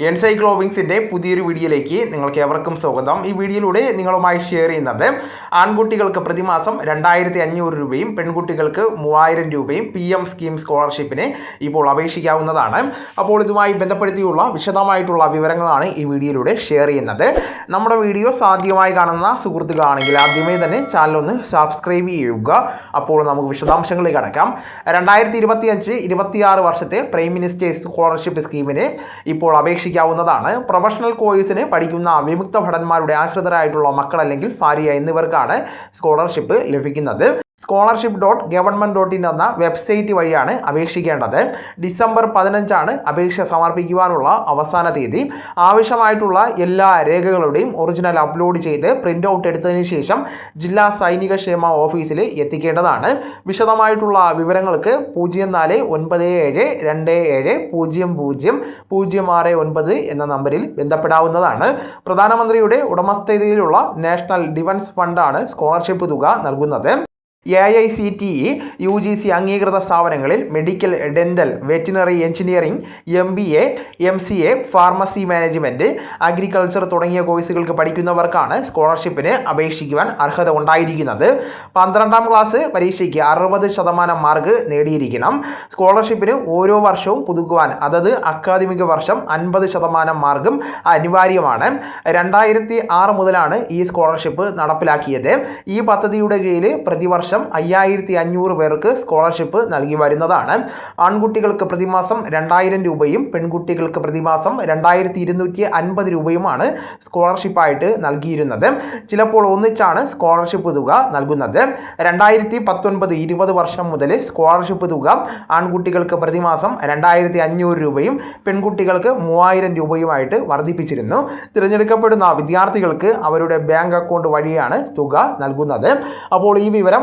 എൻസൈക്ലോവിങ്സിന്റെ പുതിയൊരു വീഡിയോയിലേക്ക് നിങ്ങൾക്ക് എവർക്കും സ്വാഗതം. ഈ വീഡിയോയിലൂടെ നിങ്ങളുമായി ഷെയർ ചെയ്യുന്നത് ആൺകുട്ടികൾക്ക് പ്രതിമാസം രണ്ടായിരത്തി അഞ്ഞൂറ് രൂപയും പെൺകുട്ടികൾക്ക് മൂവായിരം രൂപയും പി എം സ്കീം സ്കോളർഷിപ്പിന് ഇപ്പോൾ അപേക്ഷിക്കാവുന്നതാണ്. അപ്പോൾ ഇതുമായി ബന്ധപ്പെടുത്തിയുള്ള വിശദമായിട്ടുള്ള വിവരങ്ങളാണ് ഈ വീഡിയോയിലൂടെ ഷെയർ ചെയ്യുന്നത്. നമ്മുടെ വീഡിയോ സാധ്യമായി കാണുന്ന സുഹൃത്തുക്കളാണെങ്കിൽ ആദ്യമേ തന്നെ ചാനൽ ഒന്ന് സബ്സ്ക്രൈബ് ചെയ്യുക. അപ്പോൾ നമുക്ക് വിശദാംശങ്ങളിൽ കടക്കാം. രണ്ടായിരത്തി ഇരുപത്തി അഞ്ച് ഇരുപത്തിയാറ് വർഷത്തെ പ്രൈം മിനിസ്റ്റേഴ്സ് സ്കോളർഷിപ്പ് സ്കീമിന് ഇപ്പോൾ അപേക്ഷിക്കാവുന്നതാണ് പ്രൊഫഷണൽ കോഴ്സിന് പഠിക്കുന്ന വിമുക്ത ഭടന്മാരുടെ ആശ്രിതരായിട്ടുള്ള മക്കൾ അല്ലെങ്കിൽ ഭാര്യ എന്നിവർക്കാണ് സ്കോളർഷിപ്പ് ലഭിക്കുന്നത്. Scholarship dot government dot in എന്ന വെബ്സൈറ്റ് വഴിയാണ് അപേക്ഷിക്കേണ്ടത്. ഡിസംബർ പതിനഞ്ചാണ് അപേക്ഷ സമർപ്പിക്കുവാനുള്ള അവസാന തീയതി. ആവശ്യമായിട്ടുള്ള എല്ലാ രേഖകളുടെയും ഒറിജിനൽ അപ്ലോഡ് ചെയ്ത് പ്രിന്റ് ഔട്ട് എടുത്തതിന് ശേഷം ജില്ലാ സൈനിക ക്ഷേമ ഓഫീസിൽ എത്തിക്കേണ്ടതാണ്. വിശദമായിട്ടുള്ള വിവരങ്ങൾക്ക് പൂജ്യം നാല് ഒൻപത് ഏഴ് രണ്ട് ഏഴ് പൂജ്യം പൂജ്യം പൂജ്യം ആറ് ഒൻപത് എന്ന നമ്പറിൽ ബന്ധപ്പെടാവുന്നതാണ്. പ്രധാനമന്ത്രിയുടെ ഉടമസ്ഥതയിലുള്ള നാഷണൽ ഡിഫൻസ് ഫണ്ടാണ് സ്കോളർഷിപ്പ് തുക നൽകുന്നത്. A I C T E U G C അംഗീകൃത സ്ഥാപനങ്ങളിൽ medical dental veterinary engineering M B A M C A pharmacy management agriculture തുടങ്ങിയ കോഴ്സുകൾക്ക് പഠിക്കുന്നവർക്കാണ് സ്കോളർഷിപ്പിന് അപേക്ഷിക്കുവാൻ അർഹത ഉണ്ടായിരിക്കുന്നത്. പന്ത്രണ്ടാം ക്ലാസ് പരീക്ഷയ്ക്ക് അറുപത് ശതമാനം മാർക്ക് നേടിയിരിക്കണം. സ്കോളർഷിപ്പിന് ഓരോ വർഷവും പുതുക്കുവാൻ അതത് അക്കാദമിക വർഷം അൻപത് ശതമാനം മാർക്കും അനിവാര്യമാണ്. രണ്ടായിരത്തി ആറ് മുതലാണ് ഈ സ്കോളർഷിപ്പ് നടപ്പിലാക്കിയത്. ഈ പദ്ധതിയുടെ കീഴിൽ പ്രതിവർഷം അയ്യായിരത്തി അഞ്ഞൂറ് പേർക്ക് സ്കോളർഷിപ്പ് നൽകി വരുന്നതാണ്. ആൺകുട്ടികൾക്ക് പ്രതിമാസം രണ്ടായിരം രൂപയും പെൺകുട്ടികൾക്ക് പ്രതിമാസം രണ്ടായിരത്തി ഇരുന്നൂറ്റി അൻപത് രൂപയുമാണ് സ്കോളർഷിപ്പായിട്ട് നൽകിയിരുന്നത്. ചിലപ്പോൾ ഒന്നിച്ചാണ് സ്കോളർഷിപ്പ് തുക നൽകുന്നത്. രണ്ടായിരത്തി പത്തൊൻപത് ഇരുപത് വർഷം മുതൽ സ്കോളർഷിപ്പ് തുക ആൺകുട്ടികൾക്ക് പ്രതിമാസം രണ്ടായിരത്തി അഞ്ഞൂറ് രൂപയും പെൺകുട്ടികൾക്ക് മൂവായിരം രൂപയുമായിട്ട് വർദ്ധിപ്പിച്ചിരുന്നു. തിരഞ്ഞെടുക്കപ്പെടുന്ന വിദ്യാർത്ഥികൾക്ക് അവരുടെ ബാങ്ക് അക്കൗണ്ട് വഴിയാണ് തുക നൽകുന്നത്. അപ്പോൾ ഈ വിവരം